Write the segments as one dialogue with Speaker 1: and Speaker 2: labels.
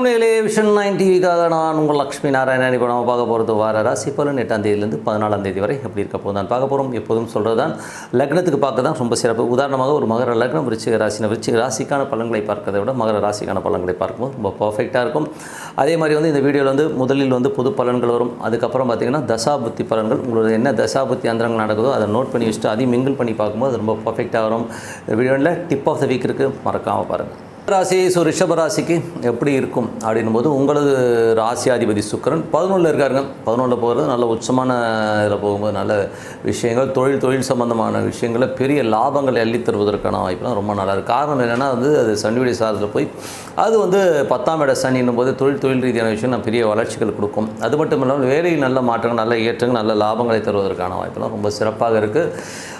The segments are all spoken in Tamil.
Speaker 1: வணக்கம் நேர்களே விஷன் நைன் டிவிக்காக நான் உங்கள் லக்ஷ்மி நாராயணன் இப்போ நம்ம பார்க்க போகிறது வார ராசி பலன் எட்டாம் தேதியிலேருந்து பதினாலாம் தேதி வரை எப்படி இருக்க போதும் நான் பார்க்க போகிறோம் எப்போதும் சொல்கிறது தான் லக்னத்துக்கு பார்க்க தான் ரொம்ப சிறப்பு. உதாரணமாக ஒரு மகர லக்னம் விருச்சிக ராசின விருச்சிக ராசிக்கான பலன்களை பார்க்கறதை விட மகர ராசிக்கான பலன்களை பார்க்கும்போது ரொம்ப பர்ஃபெக்டாக இருக்கும். அதே மாதிரி வந்து இந்த வீடியோவில் வந்து முதலில் வந்து புது பலன்கள் வரும். அதுக்கப்புறம் பார்த்தீங்கன்னா தசாபுத்தி பலன்கள். உங்களோட என்ன தசாபுத்தி அந்தரங்கள் நடக்குதோ அதை நோட் பண்ணி வச்சுட்டு அதையும் மிங்கிள் பண்ணி பார்க்கும்போது அது ரொம்ப பர்ஃபெக்டாக வரும். இந்த வீடியோவில் டிப் ஆஃப் த வீக் இருக்குது மறக்காமல் பாருங்கள் ராசி ஸோ ரிஷப ராசிக்கு எப்படி இருக்கும் அப்படின்னும் போது உங்களது ராசியாதிபதி சுக்கிரன் பதினொன்றில் இருக்காருங்க. பதினொன்றில் போகிறது நல்ல உச்சமான இதில் போகும்போது நல்ல விஷயங்கள் தொழில் தொழில் சம்பந்தமான விஷயங்களை பெரிய லாபங்களை அள்ளித் தருவதற்கான வாய்ப்புலாம் ரொம்ப நல்லா இருக்குது காரணம் என்னென்னா வந்து அது சனியுடைய சாரத்தில் போய் அது வந்து பத்தாம் இட சனின்னும் போது தொழில் தொழில் ரீதியான விஷயம் நான் பெரிய வளர்ச்சிகள் கொடுக்கும். அது மட்டும் இல்லாமல் வேலையில் நல்ல மாற்றங்கள் நல்ல ஏற்றங்கள் நல்ல லாபங்களை தருவதற்கான வாய்ப்புலாம் ரொம்ப சிறப்பாக இருக்குது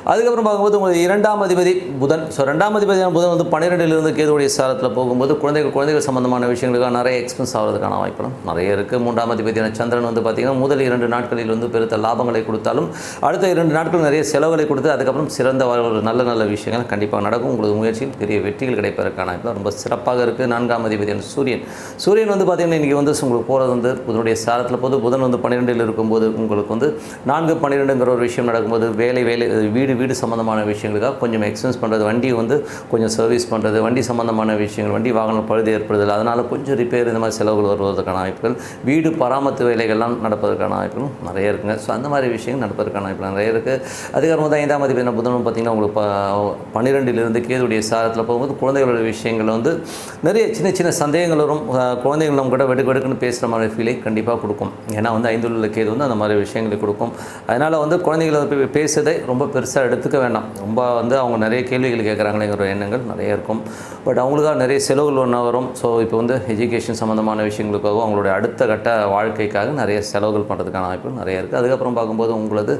Speaker 1: அதுக்கப்புறம் பார்க்கும்போது உங்களுக்கு இரண்டாம் அதிபதி புதன். ஸோ ரெண்டாம் அதிபதியான புதன் வந்து பன்னிரெண்டிலிருந்து கேதுடைய சாரத்தில் போகும்போது குழந்தைகள் குழந்தைகள் சம்பந்தமான விஷயங்களுக்காக நிறைய எக்ஸ்பென்ஸ் ஆகிறதுக்கான வாய்ப்புகளும் நிறைய இருக்குது மூன்றாம் அதிபதியான சந்திரன் வந்து பார்த்திங்கன்னா முதல் இரண்டு நாட்களில் வந்து பெருத்த லாபங்களை கொடுத்தாலும் அடுத்த இரண்டு நாட்கள் நிறைய செலவுகளை கொடுத்து அதுக்கப்புறம் சிறந்த ஒரு நல்ல நல்ல விஷயங்கள் கண்டிப்பாக நடக்கும். உங்களுக்கு முயற்சியில் பெரிய வெற்றிகள் கிடைப்பதற்கான வாய்ப்பு ரொம்ப சிறப்பாக இருக்குது நான்காம் அதிபதியான சூரியன். சூரியன் வந்து பார்த்திங்கன்னா இன்றைக்கி வந்து உங்களுக்கு போகிறது வந்து புதனுடைய சாரத்தில் போது புதன் வந்து பன்னிரெண்டில் இருக்கும்போது உங்களுக்கு வந்து நான்கு பன்னிரெண்டுங்கிற ஒரு விஷயம் நடக்கும்போது வேலை வேலை வீடு வீடு சம்மந்தமான விஷயங்களுக்காக கொஞ்சம் எக்ஸ்பென்ஸ் பண்ணுறது வண்டி வந்து கொஞ்சம் சர்வீஸ் பண்ணுறது வண்டி சம்மந்தமான விஷயங்கள் வண்டி வாகனம் பழுது ஏற்படுதல் அதனால் கொஞ்சம் ரிப்பேர் இந்த மாதிரி செலவுகள் வருவதற்கான வாய்ப்புகள் வீடு பராமரித்து வேலைகள்லாம் நடப்பதற்கான வாய்ப்புகளும் நிறைய இருக்குங்க. ஸோ அந்த மாதிரி விஷயங்கள் நடப்பதற்கான வாய்ப்புகள் நிறைய இருக்குது அதுக்கப்புறம் வந்து ஐந்தாம் அதிபதி புதனும் பார்த்திங்கன்னா உங்களுக்கு ப- பன்னிரெண்டிலிருந்து கேதுடைய சாரத்தில் போகும்போது குழந்தைகளோட விஷயங்கள் வந்து நிறைய சின்ன சின்ன சந்தேகங்கள் வரும். குழந்தைகளும் கூட வெடுக்கு வெடுக்குன்னு பேசுகிற மாதிரி ஃபீலை கண்டிப்பாக கொடுக்கும். ஏன்னா வந்து ஐந்துள்ள கேது வந்து அந்த மாதிரி விஷயங்களை கொடுக்கும். அதனால் வந்து குழந்தைகளை பே- பேசுறதை ரொம்ப பெருசாக எடுத்துக்க வேண்டாம் ரொம்ப வந்து அவங்க நிறைய கேள்விகள் கேட்குறாங்களேங்கிற எண்ணங்கள் நிறைய இருக்கும். பட் அவங்களுக்காக நிறைய செலவுகள் ஒன்றா வரும். ஸோ இப்போ வந்து எஜுகேஷன் சம்மந்தமான விஷயங்களுக்காகவும் அவங்களுடைய அடுத்த கட்ட வாழ்க்கைக்காக நிறைய செலவுகள் பண்ணுறதுக்கான வாய்ப்புகள் நிறைய இருக்குது அதுக்கப்புறம் பார்க்கும்போது உங்களது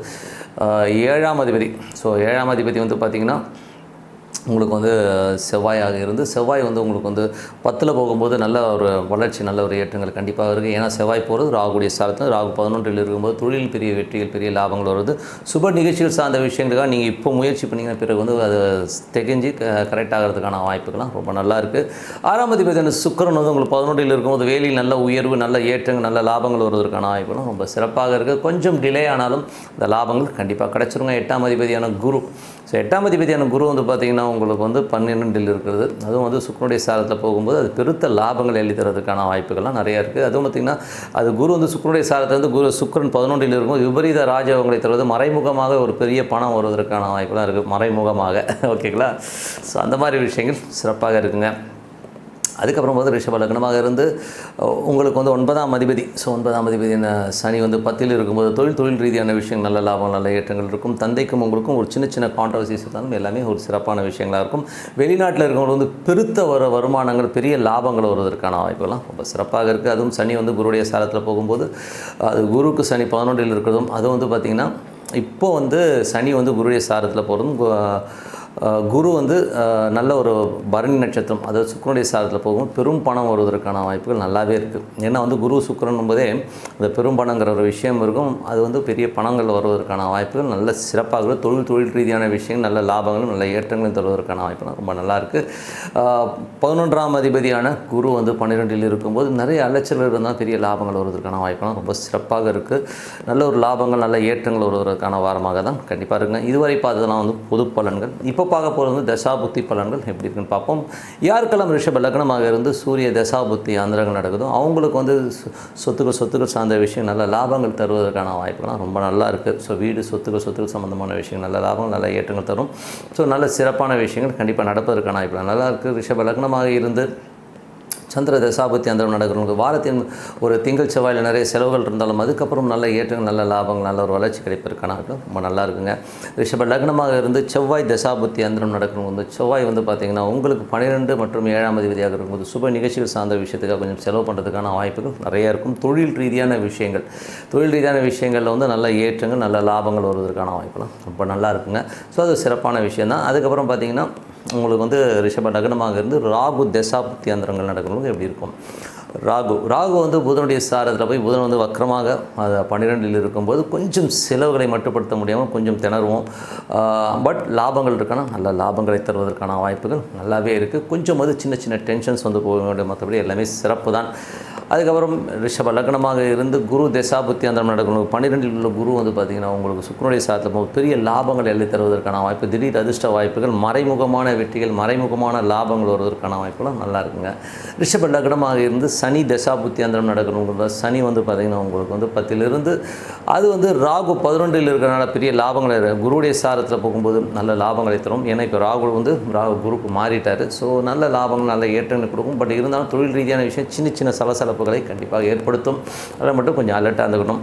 Speaker 1: ஏழாம் அதிபதி. ஸோ ஏழாம் அதிபதி வந்து பார்த்திங்கன்னா உங்களுக்கு வந்து செவ்வாயாக இருந்து செவ்வாய் வந்து உங்களுக்கு வந்து பத்தில் போகும்போது நல்ல ஒரு வளர்ச்சி நல்ல ஒரு ஏற்றங்கள் கண்டிப்பாக இருக்குது ஏன்னா செவ்வாய் போகிறது ராகுடைய சாலத்தில் ராகு பதினொன்றில் இருக்கும்போது தொழில் பெரிய வெற்றிகள் பெரிய லாபங்கள் வருது. சுப நிகழ்ச்சிகள் சார்ந்த விஷயங்களுக்காக நீங்கள் இப்போ முயற்சி பண்ணிங்கன்னா பிறகு வந்து அது தெகிஞ்சு கரெக்ட் ஆகிறதுக்கான வாய்ப்புகள்லாம் ரொம்ப நல்லா இருக்குது ஆறாம் அதிபதி அந்த சுக்கிரன் வந்து உங்களுக்கு பதினொன்றில் இருக்கும்போது வேலையில் நல்ல உயர்வு நல்ல ஏற்றங்கள் நல்ல லாபங்கள் வருவதற்கான வாய்ப்புகளும் ரொம்ப சிறப்பாக இருக்குது கொஞ்சம் டிலே ஆனாலும் அந்த லாபங்கள் கண்டிப்பாக கிடச்சிருங்க. எட்டாம் அதிபதியான குரு. ஸோ எட்டாம் அதிபதியான குரு வந்து பார்த்திங்கன்னா உங்களுக்கு வந்து பன்னிரெண்டில் இருக்கிறது. அதுவும் வந்து சுக்கரனுடைய சாரத்தில் போகும்போது அது பெருத்த லாபங்கள் எழுதி வாய்ப்புகள்லாம் நிறையா இருக்குது. அதுவும் பார்த்திங்கன்னா அது குரு வந்து சுக்கரனுடைய சாரத்தில் வந்து குரு சுக்கரன் பதினொன்றில் இருக்கும்போது விபரீத ராஜயோகங்களை தருவது மறைமுகமாக ஒரு பெரிய பணம் வருவதற்கான வாய்ப்புலாம் இருக்குது. மறைமுகமாக. ஓகேங்களா ஸோ அந்த மாதிரி விஷயங்கள் சிறப்பாக இருக்குங்க. அதுக்கப்புறம் வந்து ரிஷப லக்னமாக இருந்து உங்களுக்கு வந்து ஒன்பதாம் அதிபதி. ஸோ ஒன்பதாம் அதிபதி சனி வந்து பத்தில் இருக்கும்போது தொழில் தொழில் ரீதியான விஷயங்கள் நல்ல லாபம் நல்ல ஏற்றங்கள் இருக்கும். தந்தைக்கும் உங்களுக்கும் ஒரு சின்ன சின்ன கான்ட்ரவர்சிஸ் இருந்தாலும் எல்லாமே ஒரு சிறப்பான விஷயங்களாக இருக்கும். வெளிநாட்டில் இருக்கவங்க வந்து பெருத்த வர வருமானங்கள் பெரிய லாபங்கள் வருவதற்கான வாய்ப்புகள்லாம் ரொம்ப சிறப்பாக இருக்குது அதுவும் சனி வந்து குருடைய சாரத்தில் போகும்போது அது குருக்கு சனி பதினொன்றில் இருக்கிறதும் அது வந்து பார்த்திங்கன்னா இப்போ வந்து சனி வந்து குருடைய சாரத்தில் போகிறதும் குரு வந்து நல்ல ஒரு பரணி நட்சத்திரம் அதாவது சுக்கரனுடைய சாதத்தில் போகும் பெரும் பணம் வருவதற்கான வாய்ப்புகள் நல்லாவே இருக்குது ஏன்னா வந்து குரு சுக்கரன் போதே அந்த பெரும் பணங்கிற ஒரு விஷயம் இருக்கும். அது வந்து பெரிய பணங்கள் வருவதற்கான வாய்ப்புகள் நல்ல சிறப்பாக தொழில் தொழில் ரீதியான விஷயங்கள் நல்ல லாபங்களும் நல்ல ஏற்றங்களும் தருவதற்கான வாய்ப்புகள் ரொம்ப நல்லா இருக்குது பதினொன்றாம் அதிபதியான குரு வந்து பன்னிரெண்டில் இருக்கும்போது நிறைய அலைச்சல்கள் இருந்தால் பெரிய லாபங்கள் வருவதற்கான வாய்ப்புலாம் ரொம்ப சிறப்பாக இருக்குது நல்ல ஒரு லாபங்கள் நல்ல ஏற்றங்கள் வருவதற்கான வாரமாக தான் கண்டிப்பாக இருக்குங்க. இதுவரை பார்த்ததெல்லாம் வந்து பொது பலன்கள். இப்போ பார்க்க போகிறது வந்து தசாபுத்தி பலன்கள் எப்படி இருக்குன்னு பார்ப்போம். யாருக்கெல்லாம் ரிஷப லக்னமாக இருந்து சூரிய தசாபுத்தி அந்தரங்கள் நடக்குதோ அவங்களுக்கு வந்து சொத்துக்கள் சொத்துக்கள் சார்ந்த விஷயம் நல்ல லாபங்கள் தருவதற்கான வாய்ப்புலாம் ரொம்ப நல்லா இருக்குது ஸோ வீடு சொத்துக்கள் சொத்துக்கள் சம்மந்தமான விஷயங்கள் நல்ல லாபங்கள் நல்ல ஏற்றங்கள் தரும். ஸோ நல்ல சிறப்பான விஷயங்கள் கண்டிப்பாக நடப்பதற்கான வாய்ப்புலாம் நல்லா இருக்குது ரிஷப லக்னமாக இருந்து சந்திர தசாபத்தி அந்தரம் நடக்கிறவங்களுக்கு வாரத்தின் ஒரு திங்கள் செவ்வாயில் நிறைய செலவுகள் இருந்தாலும் அதுக்கப்புறம் நல்ல ஏற்றங்கள் நல்ல லாபங்கள் நல்ல ஒரு வளர்ச்சி கிடைப்பதற்கான ரொம்ப நல்லா இருக்குங்க. ரிஷப லக்னமாக இருந்து செவ்வாய் தசாபத்தி அந்தரம் நடக்கிறவங்க வந்து செவ்வாய் வந்து பார்த்திங்கன்னா உங்களுக்கு பன்னிரெண்டு மற்றும் ஏழாம் அதிபதியாக இருக்கும்போது சுப நிகழ்ச்சிகள் சார்ந்த விஷயத்துக்காக கொஞ்சம் செலவு பண்ணுறதுக்கான வாய்ப்புகள் நிறையா இருக்கும். தொழில் ரீதியான விஷயங்கள் தொழில் ரீதியான விஷயங்களில் வந்து நல்ல ஏற்றங்கள் நல்ல லாபங்கள் வருவதற்கான வாய்ப்புலாம் ரொம்ப நல்லா இருக்குங்க. ஸோ அது சிறப்பான விஷயம் தான் அதுக்கப்புறம் பார்த்திங்கன்னா உங்களுக்கு வந்து ரிஷப லக்னமாக இருந்து ராகு தசா அந்தரங்கள் நடக்கிறவங்க எப்படி இருக்கும்? ராகு ராகு வந்து புதனுடைய சாரத்தில் போய் புதன் வந்து வக்கரமாக அது பன்னிரெண்டில் இருக்கும்போது கொஞ்சம் செலவுகளை மட்டுப்படுத்த முடியாமல் கொஞ்சம் திணறுவோம். பட் லாபங்கள் இருக்கணும் நல்ல லாபங்களை தருவதற்கான வாய்ப்புகள் நல்லாவே இருக்குது கொஞ்சம் வந்து சின்ன சின்ன டென்ஷன்ஸ் வந்து போக வேண்டும் மற்றபடி எல்லாமே சிறப்பு தான் அதுக்கப்புறம் ரிஷப லக்னமாக இருந்து குரு தசாபுத்தி அந்த நடக்கணும். பன்னிரெண்டில் உள்ள குரு வந்து பார்த்திங்கன்னா உங்களுக்கு சுக்கரனுடைய சாரத்தில் பெரிய லாபங்கள் எழுதி தருவதற்கான வாய்ப்பு திடீர் அதிர்ஷ்ட வாய்ப்புகள் மறைமுகமான வெற்றிகள் மறைமுகமான லாபங்கள் வருவதற்கான வாய்ப்புகளும் நல்லா இருக்குங்க. ரிஷப லக்னமாக இருந்து சனி தசாபுத்தி அந்தரம் நடக்கணும் சனி வந்து பார்த்திங்கன்னா உங்களுக்கு வந்து பத்திலிருந்து அது வந்து ராகு பதினொன்றில் இருக்கிறனால பெரிய லாபங்களை குருவுடைய சாரத்தில் போகும்போது நல்ல லாபங்களை தரும். ஏன்னா இப்போ ராகுல் வந்து ராகு குருக்கு மாறிட்டார். ஸோ நல்ல லாபங்கள் நல்ல ஏற்றங்கள் கொடுக்கும். பட் இருந்தாலும் தொழில் ரீதியான விஷயம் சின்ன சின்ன இழப்புகளை கண்டிப்பாக ஏற்படுத்தும். அதை மட்டும் கொஞ்சம் அலர்ட்டாக இருந்துக்கணும்.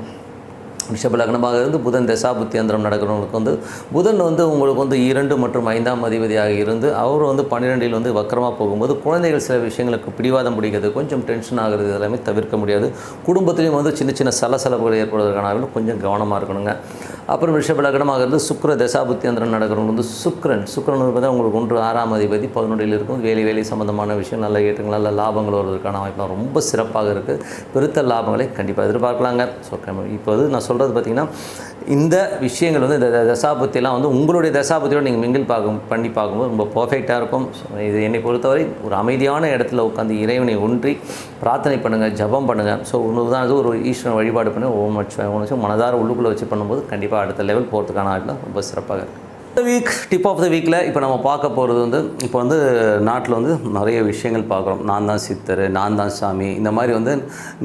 Speaker 1: ரிஷப லக்னமாக இருந்து புதன் தசாபுத்தி அந்தரம் நடக்கிறவங்களுக்கு வந்து புதன் வந்து உங்களுக்கு வந்து இரண்டு மற்றும் ஐந்தாம் அதிபதியாக இருந்து அவர் வந்து பன்னிரெண்டில் வந்து வக்கரமாக போகும்போது குழந்தைகள் சில விஷயங்களுக்கு பிடிவாதம் பிடிக்கிறது கொஞ்சம் டென்ஷன் ஆகிறது எல்லாமே தவிர்க்க முடியாது. குடும்பத்திலையும் வந்து சின்ன சின்ன சலசலப்புகள் ஏற்படுவதற்கான கொஞ்சம் கவனமாக இருக்கணுங்க. அப்புறம் ரிஷப லக்னமாக இருந்து சுக்கர தசாபுத்தியந்திரன் நடக்கிறவங்க வந்து சுக்கரன். சுக்கரன் பார்த்தா உங்களுக்கு ஒன்று ஆறாம் அதிபதி பதினொன்றில் இருக்கும். வேலை வேலை சம்பந்தமான விஷயம் நல்ல ஏற்றங்கள் நல்ல லாபங்கள் வருவதற்கான வாய்ப்புலாம் ரொம்ப சிறப்பாக இருக்குது பெருத்த லாபங்களை கண்டிப்பாக எதிர்பார்க்கலாங்க. ஸோ இப்போ வந்து நான் சொல்கிறது பார்த்திங்கன்னா இந்த விஷயங்கள் வந்து இந்த தசாபுத்திலாம் வந்து உங்களுடைய தசாபுத்தியோட நீங்கள் மிங்கில் பார்க்கும் பண்ணி பார்க்கும்போது ரொம்ப பர்ஃபெக்டாக இருக்கும். ஸோ இது என்னை பொறுத்தவரை ஒரு அமைதியான இடத்துல உட்காந்து இறைவனை ஒன்றி பிரார்த்தனை பண்ணுங்கள் ஜபம் பண்ணுங்கள் ஸோ உதாரணத்துக்கு ஒரு ஈஸ்வரன் வழிபாடு பண்ணி. ஒவ்வொரு மனதார உள்ளுக்குள்ளே வச்சு பண்ணும்போது கண்டிப்பாக அடுத்த லெவல் போகிறதுக்கான ஆட்டம் ரொம்ப சிறப்பாக இருக்குது இந்த வீக் டிப் ஆஃப் த வீக்கில் இப்போ நம்ம பார்க்க போகிறது வந்து இப்போ வந்து நாட்டில் வந்து நிறைய விஷயங்கள் பார்க்குறோம். நான் தான் சித்தர் நான் தான் சாமி இந்த மாதிரி வந்து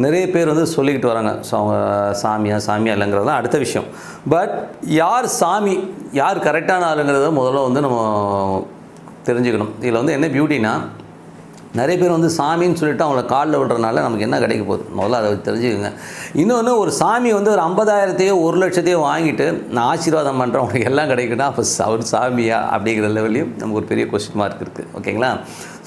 Speaker 1: நிறைய பேர் வந்து சொல்லிக்கிட்டு வராங்க. ஸோ அவங்க சாமியா சாமியா இல்லைங்கிறதுலாம் அடுத்த விஷயம். பட் யார் சாமி யார் கரெக்டான ஆளுங்கிறத முதல்ல வந்து நம்ம தெரிஞ்சுக்கணும். இதில் வந்து என்ன பியூட்டினா நிறைய பேர் வந்து சாமின்னு சொல்லிட்டு அவங்கள காலில் விடுறதுனால நமக்கு என்ன கிடைக்க போகுது? முதல்ல அதை தெரிஞ்சுக்கோங்க. இன்னொன்று ஒரு சாமி வந்து ஒரு ஐம்பதாயிரத்தையோ ஒரு லட்சத்தையோ வாங்கிட்டு நான் ஆசீர்வாதம் பண்ணுறேன் உங்களுக்கு எல்லாம் கிடைக்குன்னா அப்போ அவர் சாமியா அப்படிங்கிற லெவல்லையும் நமக்கு ஒரு பெரிய கொஸ்டின் மார்க் இருக்குது ஓகேங்களா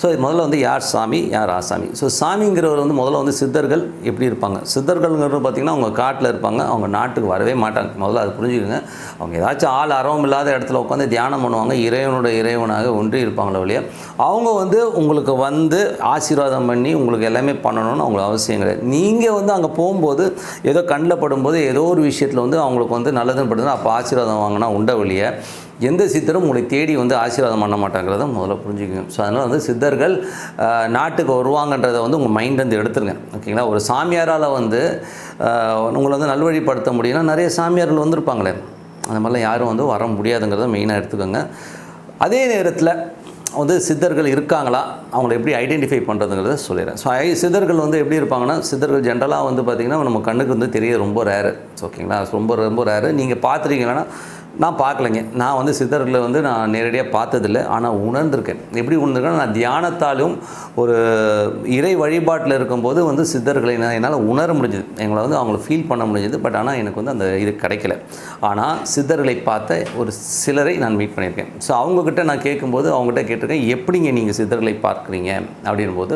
Speaker 1: ஸோ முதல்ல வந்து யார் சாமி யார் ஆசாமி? ஸோ சாமிங்கிறவர் வந்து முதல்ல வந்து சித்தர்கள் எப்படி இருப்பாங்க? சித்தர்கள்ங்கிறது பார்த்திங்கன்னா அவங்க காட்டில் இருப்பாங்க. அவங்க நாட்டுக்கு வரவே மாட்டாங்க. முதல்ல அதை புரிஞ்சுக்கோங்க. அவங்க ஏதாச்சும் ஆள் அரவம் இல்லாத இடத்துல உட்காந்து தியானம் பண்ணுவாங்க. இறைவனோட இறைவனாக ஒன்றி இருப்பாங்களே வழியா அவங்க வந்து உங்களுக்கு வந்து ஆசீர்வாதம் பண்ணி உங்களுக்கு எல்லாமே பண்ணணும்னு அவங்களுக்கு அவசியம் கிடையாது. நீங்கள் வந்து அங்கே போகும்போது ஏதோ கண்ணில் படும்போது ஏதோ ஒரு விஷயத்தில் வந்து அவங்களுக்கு வந்து நல்லதுன்னு படுதுன்னா அப்போ ஆசீர்வாதம் வாங்கினா உண்ட வழியை எந்த சித்தரும் உங்களை தேடி வந்து ஆசீர்வாதம் பண்ண மாட்டாங்கிறத முதல்ல புரிஞ்சுக்கணும் ஸோ அதனால் வந்து சித்தர்கள் நாட்டுக்கு வருவாங்கன்றதை வந்து உங்கள் மைண்ட் வந்து எடுத்துருங்க. ஓகேங்களா ஒரு சாமியாரால் வந்து உங்களை வந்து நல்வழிப்படுத்த முடியும்னா நிறைய சாமியார்கள் வந்திருப்பாங்களே. அந்த மாதிரிலாம் யாரும் வந்து வர முடியாதுங்கிறத மெயினாக எடுத்துக்கோங்க. அதே நேரத்தில் வந்து சித்தர்கள் இருக்காங்களா? அவங்கள எப்படி ஐடென்டிஃபை பண்ணுறதுங்கிறத சொல்லிடுறேன். ஸோ சித்தர்கள் வந்து எப்படி இருப்பாங்கன்னா சித்தர்கள் ஜென்ரலாக வந்து பார்த்திங்கன்னா நம்ம கண்ணுக்கு வந்து தெரிய ரொம்ப ரேரு ஓகேங்களா ரொம்ப ரொம்ப ரேரு நீங்கள் பார்த்துருக்கீங்கன்னா நான் பார்க்கலைங்க. நான் வந்து சித்தர்களை வந்து நான் நேரடியாக பார்த்ததில்ல. ஆனால் உணர்ந்திருக்கேன். எப்படி உணர்ந்திருக்கேன் நான் தியானத்தாலும் ஒரு இறை வழிபாட்டில் இருக்கும்போது வந்து சித்தர்களை நான் என்னால் உணர முடிஞ்சது. எங்களை வந்து அவங்கள ஃபீல் பண்ண முடிஞ்சது. பட் ஆனால் எனக்கு வந்து அந்த இது கிடைக்கல. ஆனால் சித்தர்களை பார்த்த ஒரு சிலரை நான் மீட் பண்ணியிருக்கேன். ஸோ அவங்கக்கிட்ட நான் கேட்கும்போது அவங்ககிட்ட கேட்டிருக்கேன் எப்படிங்க நீங்கள் சித்தர்களை பார்க்குறீங்க? அப்படின்போது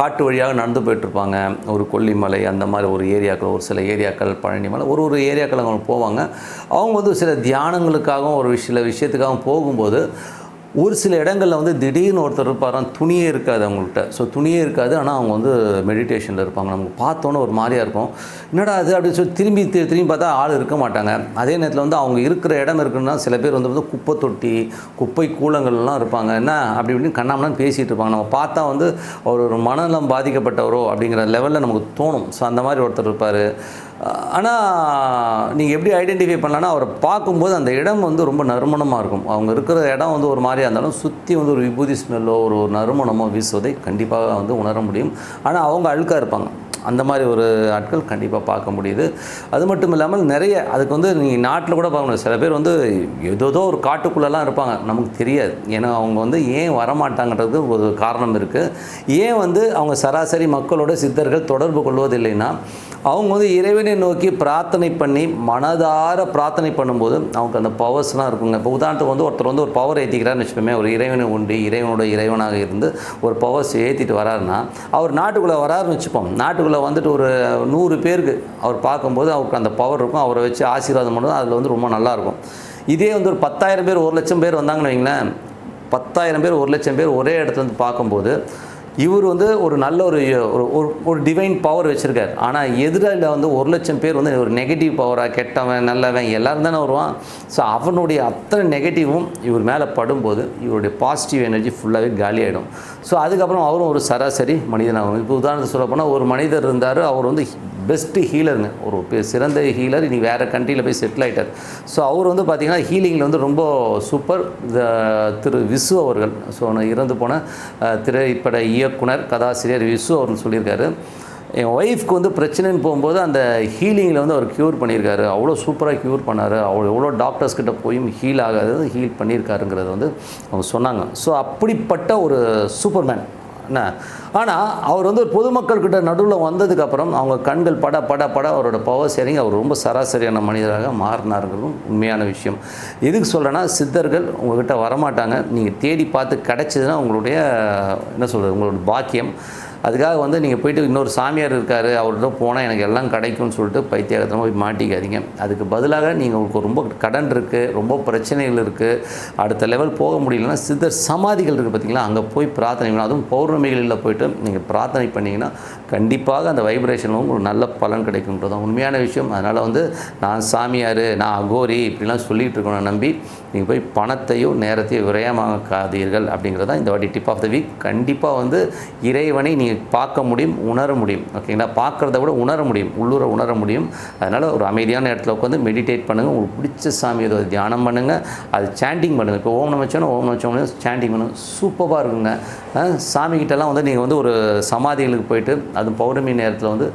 Speaker 1: காட்டு வழியாக நடந்து போயிட்டுருப்பாங்க. ஒரு கொல்லிமலை அந்த மாதிரி ஒரு ஏரியாக்கள் ஒரு சில ஏரியாக்கள் பழனி மலை ஒரு ஒரு ஏரியாக்கள் அவங்க போவாங்க. அவங்க வந்து சில தியானங்களுக்காகவும் ஒரு சில விஷயத்துக்காகவும் போகும்போது ஒரு சில இடங்களில் வந்து திடீர்னு ஒருத்தர் இருப்பாராம் துணியே இருக்காது அவங்கள்ட்ட. ஸோ துணியே இருக்காது ஆனால் அவங்க வந்து மெடிடேஷனில் இருப்பாங்க. நமக்கு பார்த்தோன்னே ஒரு மாதிரியாக இருக்கும் என்னடா அது அப்படின்னு சொல்லி திரும்பி திரும்பி பார்த்தா ஆள் இருக்க மாட்டாங்க. அதே நேரத்தில் வந்து அவங்க இருக்கிற இடம் இருக்குன்னா சில பேர் வந்து வந்து குப்பை தொட்டி குப்பை கூலங்கள்லாம் இருப்பாங்க. என்ன அப்படி இப்படின்னு கண்ணாமலாம் பேசிகிட்டு இருப்பாங்க. நம்ம பார்த்தா வந்து அவர் ஒரு மனநலம் பாதிக்கப்பட்டவரோ அப்படிங்கிற லெவலில் நமக்கு தோணும். ஸோ அந்த மாதிரி ஒருத்தர் இருப்பார். ஆனால் நீங்கள் எப்படி ஐடென்டிஃபை பண்ணலான்னா அவரை பார்க்கும்போது அந்த இடம் வந்து ரொம்ப நறுமணமாக இருக்கும். அவங்க இருக்கிற இடம் வந்து ஒரு மாதிரியாக இருந்தாலும் சுற்றி வந்து ஒரு விபூதி ஸ்மெல்லோ ஒரு ஒரு நறுமணமோ வீசுவதை கண்டிப்பாக வந்து உணர முடியும். ஆனால் அவங்க அழுக்காக இருப்பாங்க. அந்த மாதிரி ஒரு ஆட்கள் கண்டிப்பாக பார்க்க முடியுது. அது மட்டும் இல்லாமல் நிறைய அதுக்கு வந்து நீங்கள் நாட்டில் கூட பார்க்க முடியாது. சில பேர் வந்து ஏதோ ஒரு காட்டுக்குள்ளெல்லாம் இருப்பாங்க. நமக்கு தெரியாது. ஏன்னா அவங்க வந்து ஏன் வரமாட்டாங்கன்றதுக்கு ஒரு காரணம் இருக்குது ஏன் வந்து அவங்க சராசரி மக்களோட சித்தர்கள் தொடர்பு கொள்வதில்லைன்னா அவங்க வந்து இறைவனை நோக்கி பிரார்த்தனை பண்ணி மனதார பிரார்த்தனை பண்ணும்போது அவங்க அந்த பவர்ஸ்லாம் இருக்குங்க. இப்போ உதாரணத்துக்கு வந்து ஒருத்தர் வந்து ஒரு பவர் ஏற்றிக்கிறாருன்னு வச்சுக்கோமே ஒரு இறைவனை உண்டு இறைவனோட இறைவனாக இருந்து ஒரு பவர்ஸ் ஏற்றிட்டு வராருன்னா அவர் நாட்டுக்குள்ளே வராருன்னு வச்சுப்போம். நாட்டுக்குள்ளே வந்துட்டு ஒரு நூறு பேருக்கு அவர் பார்க்கும்போது அவருக்கு அந்த பவர் இருக்கும். அவரை வச்சு ஆசீர்வாதம் பண்ணுறது அதில் வந்து ரொம்ப நல்லாயிருக்கும். இதே வந்து ஒரு பத்தாயிரம் பேர் ஒரு லட்சம் பேர் வந்தாங்கன்னு வைங்களேன். பத்தாயிரம் பேர் ஒரு லட்சம் பேர் ஒரே இடத்துல வந்து பார்க்கும்போது இவர் வந்து ஒரு நல்ல ஒரு ஒரு- ஒரு ஒரு டிவைன் பவர் வச்சுருக்கார். ஆனால் எதிரில் வந்து ஒரு லட்சம் பேர் வந்து ஒரு நெகட்டிவ் பவராக கெட்டவன் நல்லவன் எல்லோரும் தானே வருவான். ஸோ அவனுடைய அத்தனை நெகட்டிவும் இவர் மேலே படும்போது இவருடைய பாசிட்டிவ் எனர்ஜி ஃபுல்லாகவே காலியாகிடும் ஸோ அதுக்கப்புறம் அவரும் ஒரு சராசரி மனிதனாகும் இப்போ உதாரணத்துக்கு சொல்ல போனால் ஒரு மனிதர் இருந்தார் அவர் வந்து பெஸ்ட்டு ஹீலருங்க ஒரு பெ- சிறந்த ஹீலர் இனி வேறு கண்ட்ரியில் போய் செட்டில் ஆகிட்டார் ஸோ அவர் வந்து பார்த்திங்கன்னா ஹீலிங்கில் வந்து ரொம்ப சூப்பர் திரு விசு அவர்கள் ஸோ நான் இறந்து போன திரைப்பட இயக்குனர் கதாசிரியர் விசு அவர்கள் சொல்லியிருக்காரு. என் ஒய்ஃப்க்கு வந்து பிரச்சனைன்னு போகும்போது அந்த ஹீலிங்கில் வந்து அவர் க்யூர் பண்ணியிருக்காரு. அவ்வளோ சூப்பராக க்யூர் பண்ணார். அவ்வளோ எவ்வளோ டாக்டர்ஸ் கிட்ட போயும் ஹீல் ஆகாதது ஹீல் பண்ணியிருக்காருங்கிறத வந்து அவங்க சொன்னாங்க. ஸோ அப்படிப்பட்ட ஒரு சூப்பர்மேன் என்ன? ஆனால் அவர் வந்து ஒரு பொதுமக்கள்கிட்ட நடுவில் வந்ததுக்கப்புறம் அவங்க கண்கள் பட பட பட அவரோட பவர் சரிங்க அவர் ரொம்ப சராசரியான மனிதராக மாறினாருங்கிறதும் உண்மையான விஷயம். எதுக்கு சொல்கிறேன்னா சித்தர்கள் உங்கள்கிட்ட வரமாட்டாங்க. நீங்கள் தேடி பார்த்து கிடைச்சதுன்னா உங்களுடைய என்ன சொல்கிறது உங்களோட பாக்கியம். அதுக்காக வந்து நீங்கள் போயிட்டு இன்னொரு சாமியார் இருக்கார் அவர்கிட்ட போனால் எனக்கு எல்லாம் கிடைக்கும்னு சொல்லிட்டு பைத்தியகத்தமாக போய் மாட்டிக்காதீங்க. அதுக்கு பதிலாக நீங்கள் உங்களுக்கு ரொம்ப கடன் இருக்குது ரொம்ப பிரச்சனைகள் இருக்குது அடுத்த லெவல் போக முடியலன்னா சித்தர் சமாதிகள் இருக்குது பார்த்தீங்களா அங்கே போய் பிரார்த்தனை அதுவும் பௌர்ணமிகளில் போயிட்டு நீங்கள் பிரார்த்தனை பண்ணிங்கன்னா கண்டிப்பாக அந்த வைப்ரேஷனில் உங்களுக்கு நல்ல பலன் கிடைக்குன்றது தான் உண்மையான விஷயம். அதனால் வந்து நான் சாமியார் நான் அகோரி இப்படிலாம் சொல்லிகிட்டு இருக்கணும் நம்பி நீங்கள் போய் பணத்தையோ நேரத்தையோ விரயமாக்காதீர்கள் அப்படிங்கிறது தான் இந்த வாட்டி டிப் ஆஃப் த வீக் கண்டிப்பாக வந்து இறைவனை நீங்கள் பார்க்க முடியும் உணர முடியும். ஓகேங்களா? பார்க்குறத விட உணர முடியும் உள்ளூர உணர முடியும். அதனால் ஒரு அமைதியான இடத்துல உட்காந்து மெடிடேட் பண்ணுங்கள் உங்களுக்கு பிடிச்ச சாமி ஏதோ தியானம் பண்ணுங்கள் அது சாண்டிங் பண்ணுங்கள் இப்போ ஓம் நமச்சோன்னா ஓம் நமச்சோன்னு சாண்டிங் பண்ணுங்கள் சூப்பராக இருக்குங்க. சாமிக்கிட்டலாம் வந்து நீங்கள் வந்து ஒரு சமாதிகளுக்கு போயிட்டு அது பௌர்ணமி நேரத்தில் வந்து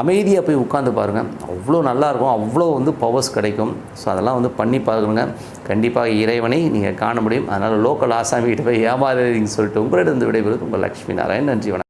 Speaker 1: அமைதியாக போய் உட்காந்து பாருங்கள் அவ்வளோ நல்லாயிருக்கும் அவ்வளோ வந்து பவர்ஸ் கிடைக்கும். ஸோ அதெல்லாம் வந்து பண்ணி பாருங்க கண்டிப்பாக இறைவனை நீங்கள் காண முடியும். அதனால் லோக்கல் ஆசாமி கிட்ட போய் ஏமாறுறீங்கன்னு சொல்லிட்டு உங்களிடம் விடைபெறுவது உங்கள் லக்ஷ்மி நாராயண் நன்றி வணக்கம்.